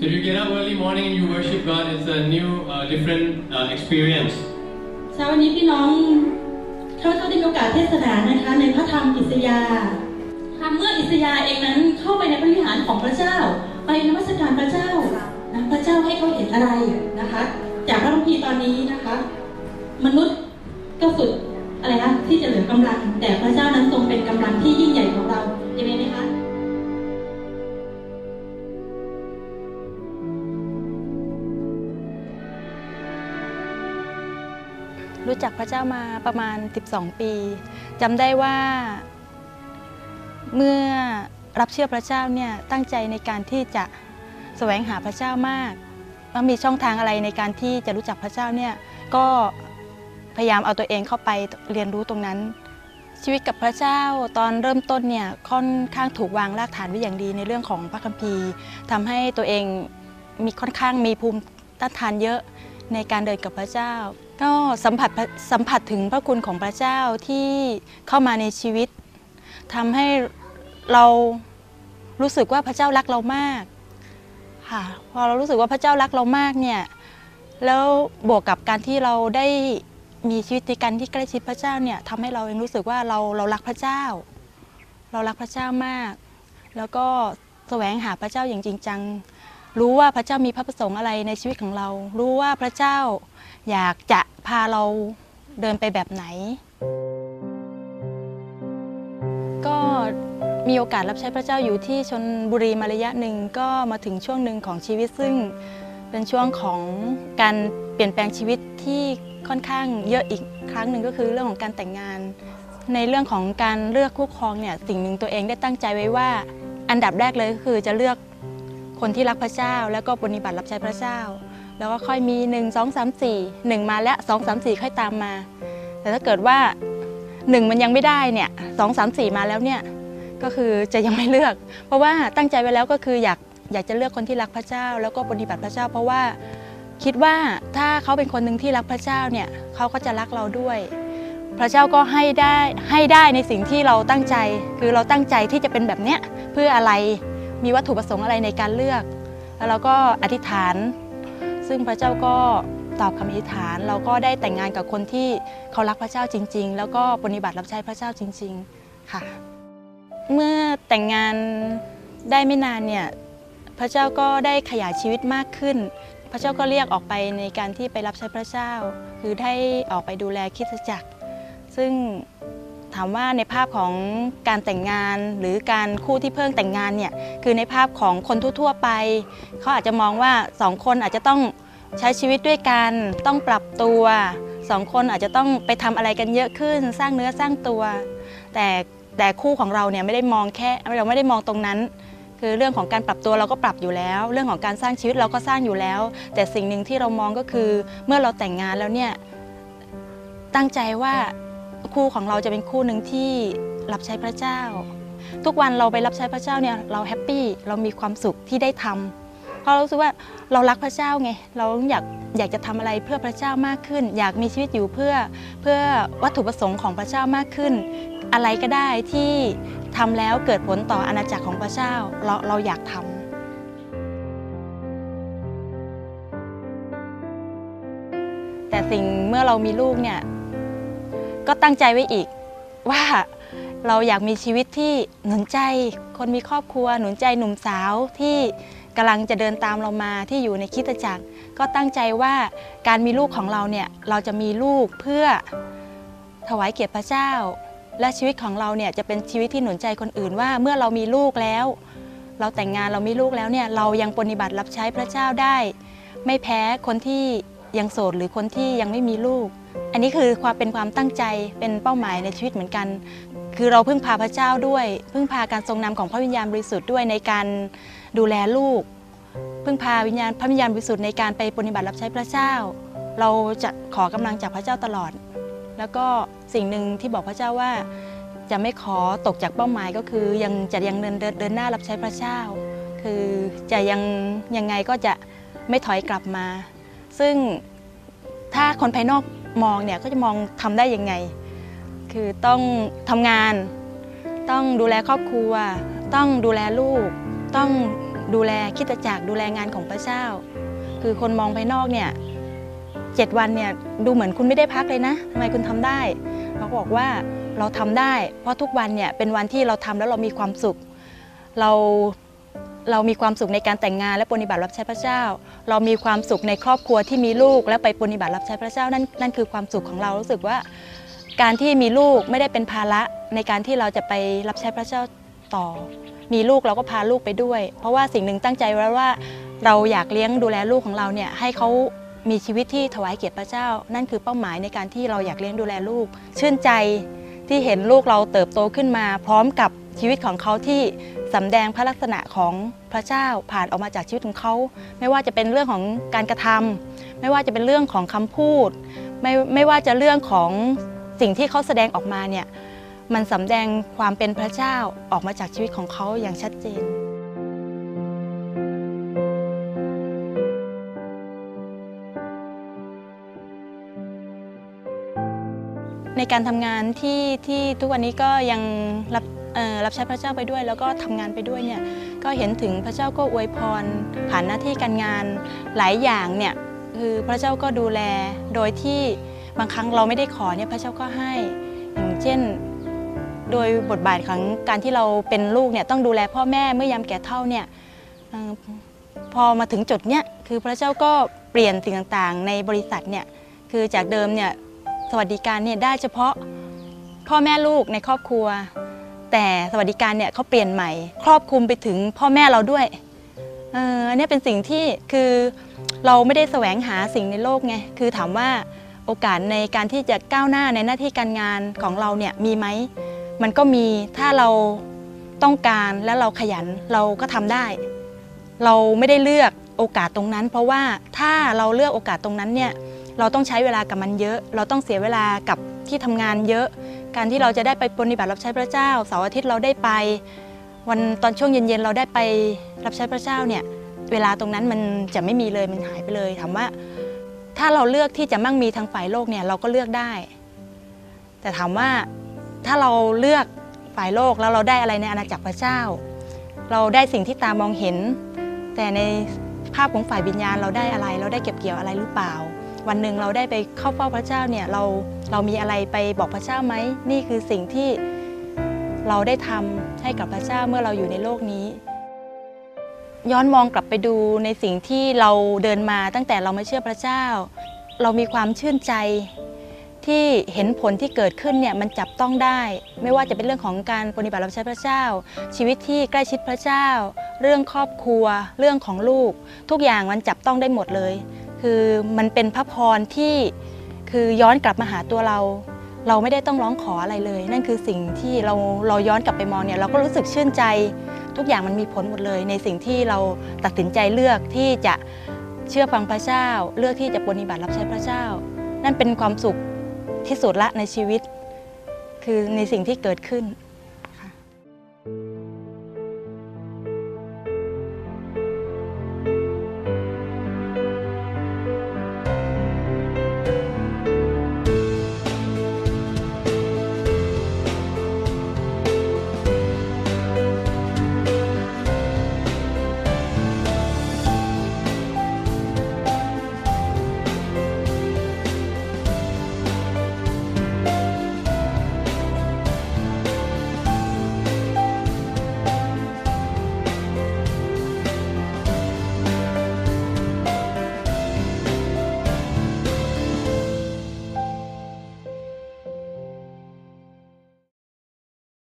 So you get up early morning and you worship God, it's a new, uh, different uh, experience. เช้าวันนี้พี่น้องเข้าก็ได้มีโอกาสเทศนานะคะในพระธรรมอิสยาห์เมื่ออิสยาห์เองนั้นเข้าไปในพระวิหารของพระเจ้า ไปนมัสการพระเจ้านะพระเจ้าให้เขาเห็นอะไรนะคะ จากพระคัมภีร์ตอนนี้นะคะ มนุษย์ก็สุดอะไรนะที่จะเหลือกำลังแต่พระเจ้านั้นทรงเป็นกำ รู้จักพระเจ้ามาประมาณ 12 ปีจำได้ว่า เมื่อรับเชื่อพระเจ้าเนี่ยตั้งใจในการที่จะแสวงหาพระเจ้ามากว่ามีช่องทางอะไรในการที่จะรู้จักพระเจ้าเนี่ยก็พยายามเอาตัวเองเข้าไปเรียนรู้ตรงนั้น ชีวิตกับพระเจ้าตอนเริ่มต้นเนี่ยค่อนข้างถูกวางรากฐานไว้อย่างดีในเรื่องของพระคัมภีร์ทำให้ตัวเองมีค่อนข้างมีภูมิต้านทานเยอะในการเดินกับพระเจ้า ก็สัมผัสสัมผัสถึงพระคุณของพระเจ้าที่เข้ามาในชีวิตทำให้เรารู้สึกว่าพระเจ้ารักเรามากค่ะพอเรารู้สึกว่าพระเจ้ารักเรามากเนี่ยแล้วบวกกับการที่เราได้มีชีวิตในการที่ใกล้ชิดพระเจ้าเนี่ยทำให้เราเองรู้สึกว่าเราเรารักพระเจ้า เรารักพระเจ้ามาก แล้วก็แสวงหาพระเจ้าอย่างจริงจังรู้ว่าพระเจ้ามีพระประสงค์อะไรในชีวิตของเรา รู้ว่าพระเจ้าอยากจะ พาเราเดินไปแบบไหน ก็มีโอกาสรับใช้พระเจ้าอยู่ที่ชนบุรีมาระยะหนึ่งก็มาถึงช่วงหนึ่งของชีวิตซึ่งเป็นช่วงของการเปลี่ยนแปลงชีวิตที่ค่อนข้างเยอะอีกครั้งหนึ่งก็คือเรื่องของการแต่งงาน ในเรื่องของการเลือกคู่ครองเนี่ยสิ่งหนึ่งตัวเองได้ตั้งใจไว้ว่า อันดับแรกเลยก็คือจะเลือกคนที่รักพระเจ้า แล้วก็ปฏิบัติรับใช้พระเจ้า แล้วก็ค่อยมี 1 2 3 4 1 มาแล้ว 2 3 4 ค่อยตามมา แต่ถ้าเกิดว่า 1 มันยังไม่ได้เนี่ย2 3 4มาแล้วเนี่ยก็คือจะยังไม่เลือก เพราะว่าตั้งใจไว้แล้วก็คืออยากอยากจะเลือกคนที่รักพระเจ้า แล้วก็ปฏิบัติพระเจ้า เพราะว่าคิดว่าถ้าเขาเป็นคนหนึ่งที่รักพระเจ้าเนี่ยเขาก็จะรักเราด้วย พระเจ้าก็ให้ได้ให้ได้ในสิ่งที่เราตั้งใจ คือเราตั้งใจที่จะเป็นแบบเนี้ยเพื่ออะไรมีวัตถุประสงค์อะไรในการเลือก แล้วเราก็อธิษฐาน ซึ่งพระเจ้าก็ตอบคำอธิษฐาน เราก็ได้แต่งงานกับคนที่เขารักพระเจ้าจริง ๆ แล้วก็ปฏิบัติรับใช้พระเจ้าจริง ๆค่ะ เมื่อแต่งงานได้ไม่นานเนี่ยพระเจ้าก็ได้ขยายชีวิตมากขึ้น พระเจ้าก็เรียกออกไปในการที่ไปรับใช้พระเจ้า คือได้ออกไปดูแลคริสตจักร ซึ่ง ถามว่าในภาพของการแต่งงานหรือการคู่ที่เพิ่งแต่งงานเนี่ยคือในภาพของคนทั่วๆไป เขาอาจจะมองว่าสองคนอาจจะต้องใช้ชีวิตด้วยกันต้องปรับตัวสองคนอาจจะต้องไปทำอะไรกันเยอะขึ้น สร้างเนื้อสร้างตัว แต่แต่คู่ของเราเนี่ยไม่ได้มองแค่เราไม่ได้มองตรงนั้น คือเรื่องของการปรับตัวเราก็ปรับอยู่แล้ว เรื่องของการสร้างชีวิตเราก็สร้างอยู่แล้ว แต่สิ่งหนึ่งที่เรามองก็คือเมื่อเราแต่งงานแล้วเนี่ยตั้งใจว่า คู่ของเราจะเป็นคู่หนึ่งที่รับใช้พระเจ้า ทุกวันเราไปรับใช้พระเจ้าเนี่ยเราแฮปปี้เรามีความสุขที่ได้ทำเพราะเรารู้สึกว่าเรารักพระเจ้าไงเราอยากอยากจะทำอะไรเพื่อพระเจ้ามากขึ้น อยากมีชีวิตอยู่เพื่อเพื่อวัตถุประสงค์ของพระเจ้ามากขึ้น อะไรก็ได้ที่ทำแล้วเกิดผลต่ออาณาจักรของพระเจ้าเราเราอยากทำแต่สิ่งเมื่อเรามีลูกเนี่ย ก็ตั้งใจไว้อีกว่าเราอยากมีชีวิตที่หนุนใจ คนมีครอบครัว หนุนใจหนุ่มสาวที่กำลังจะเดินตามเรามาที่อยู่ในคิดจักร ก็ตั้งใจว่าการมีลูกของเราเนี่ยเราจะมีลูกเพื่อถวายเกียรติพระเจ้า และชีวิตของเราเนี่ยจะเป็นชีวิตที่หนุนใจคนอื่นว่าเมื่อเรามีลูกแล้ว เราแต่งงานเรามีลูกแล้วเนี่ยเรายังปฏิบัติรับใช้พระเจ้าได้ ไม่แพ้คนที่ยังโสดหรือคนที่ยังไม่มีลูก อันนี้คือความเป็นความตั้งใจเป็นเป้าหมายในชีวิตเหมือนกัน คือเราพึ่งพาพระเจ้าด้วย พึ่งพาการทรงนำของพระวิญญาณบริสุทธิ์ด้วยในการดูแลลูก พึ่งพาวิญญาณพระวิญญาณบริสุทธิ์ในการไปปฏิบัติรับใช้พระเจ้า เราจะขอกำลังจากพระเจ้าตลอด แล้วก็สิ่งหนึ่งที่บอกพระเจ้าว่าจะไม่ขอตกจากเป้าหมายก็คือ ยังจะยังเดินเดินหน้ารับใช้พระเจ้า คือจะยังยังไงก็จะไม่ถอยกลับมา ซึ่งถ้าคนภายนอก มองเนี่ยก็จะมองทำได้ยังไง คือต้องทำงาน ต้องดูแลครอบครัว ต้องดูแลลูก ต้องดูแลคิดจักรดูแลงานของพระเจ้า คือคนมองภายนอกเนี่ยเจ็ดวันเนี่ยดูเหมือนคุณไม่ได้พักเลยนะทำไมคุณทำได้ เราบอกว่าเราทำได้ เพราะทุกวันเนี่ยเป็นวันที่เราทำแล้วเรามีความสุข เรา เรามีความสุขในการแต่งงานและปฏิบัติรับใช้พระเจ้า เรามีความสุขในครอบครัวที่มีลูกและไปปฏิบัติรับใช้พระเจ้านั่นนั่นคือความสุขของเรารู้สึกว่า การที่มีลูกไม่ได้เป็นภาระในการที่เราจะไปรับใช้พระเจ้าต่อ มีลูกเราก็พาลูกไปด้วย เพราะว่าสิ่งหนึ่งตั้งใจไว้ว่า เราอยากเลี้ยงดูแลลูกของเราเนี่ยให้เขามีชีวิตที่ถวายเกียรติพระเจ้า นั่นคือเป้าหมายในการที่เราอยากเลี้ยงดูแลลูก ชื่นใจที่เห็นลูกเราเติบโตขึ้นมา พร้อมกับ ชีวิตของเขาที่สำแดงพระลักษณะของพระเจ้าผ่านออกมาจากชีวิตของเขา ไม่ว่าจะเป็นเรื่องของการกระทำไม่ว่าจะเป็นเรื่องของคำพูด ไม่ไม่ว่าจะเรื่องของสิ่งที่เขาแสดงออกมาเนี่ยมันสำแดงความเป็นพระเจ้าออกมาจากชีวิตของเขาอย่างชัดเจนในการทำงานที่ที่ทุกวันนี้ก็ยังรับ รับใช้พระเจ้าไปด้วย แล้วก็ทำงานไปด้วยเนี่ยก็เห็นถึงพระเจ้าก็อวยพร ผ่านหน้าที่การงานหลายอย่างเนี่ยคือพระเจ้าก็ดูแลโดยที่บางครั้งเราไม่ได้ขอเนี่ยพระเจ้าก็ให้อย่างเช่น โดยบทบาทของการที่เราเป็นลูกเนี่ยต้องดูแลพ่อแม่เมื่อยามแก่เท่าเนี่ยอพอมาถึงจุดเนี้ยคือพระเจ้าก็เปลี่ยนสิ่งต่างๆ ในบริษัทเนี่ยคือจากเดิมเนี่ยสวัสดิการเนี่ยได้เฉพาะพ่อแม่ลูกในครอบครัว แต่สวัสดิการเนี่ยเขาเปลี่ยนใหม่ ครอบคลุมไปถึงพ่อแม่เราด้วยเอออันนี้เป็นสิ่งที่คือเราไม่ได้แสวงหาสิ่งในโลกไงคือถามว่าโอกาสในการที่จะก้าวหน้าในหน้าที่การงานของเราเนี่ยมีไหมมันก็มีถ้าเราต้องการและเราขยันเราก็ทำได้ เราไม่ได้เลือกโอกาสตรงนั้น เพราะว่าถ้าเราเลือกโอกาสตรงนั้นเนี่ยเราต้องใช้เวลากับมันเยอะ เราต้องเสียเวลากับที่ทำงานเยอะ การที่เราจะได้ไปปฏิบัติรับใช้พระเจ้าเสาร์อาทิตย์เราได้ไป วันตอนช่วงเย็นๆเราได้ไปรับใช้พระเจ้าเนี่ยเวลาตรงนั้นมันจะไม่มีเลยมันหายไปเลยถามว่า ถ้าเราเลือกที่จะมั่งมีทางฝ่ายโลกเนี่ยเราก็เลือกได้ แต่ถามว่าถ้าเราเลือกฝ่ายโลกแล้วเราได้อะไรในอาณาจักรพระเจ้า เราได้สิ่งที่ตามองเห็น แต่ในภาพของฝ่ายวิญญาณเราได้อะไร เราได้เก็บเกี่ยวอะไรหรือเปล่า วันหนึ่งเราได้ไปเข้าเฝ้าพระเจ้าเนี่ยเรา เรามีอะไรไปบอกพระเจ้าไหมนี่คือสิ่งที่เราได้ทำให้กับพระเจ้าเมื่อเราอยู่ในโลกนี้ ย้อนมองกลับไปดูในสิ่งที่เราเดินมาตั้งแต่เราไมาเชื่อพระเจ้า เรามีความชื่นใจที่เห็นผลที่เกิดขึ้นเนี่ยมันจับต้องได้ ไม่ว่าจะเป็นเรื่องของการปฏิบัติรับใช้พระเจ้า ชีวิตที่ใกล้ชิดพระเจ้า เรื่องครอบครัว เรื่องของลูก ทุกอย่างมันจับต้องได้หมดเลย คือมันเป็นพระพรที่ คือย้อนกลับมาหาตัวเรา เราไม่ได้ต้องร้องขออะไรเลย นั่นคือสิ่งที่เราเราย้อนกลับไปมองเนี่ยเราก็รู้สึกชื่นใจ ทุกอย่างมันมีผลหมดเลย ในสิ่งที่เราตัดสินใจเลือกที่จะเชื่อฟังพระเจ้า เลือกที่จะปฏิบัติรับใช้พระเจ้า นั่นเป็นความสุขที่สุดละในชีวิต คือในสิ่งที่เกิดขึ้น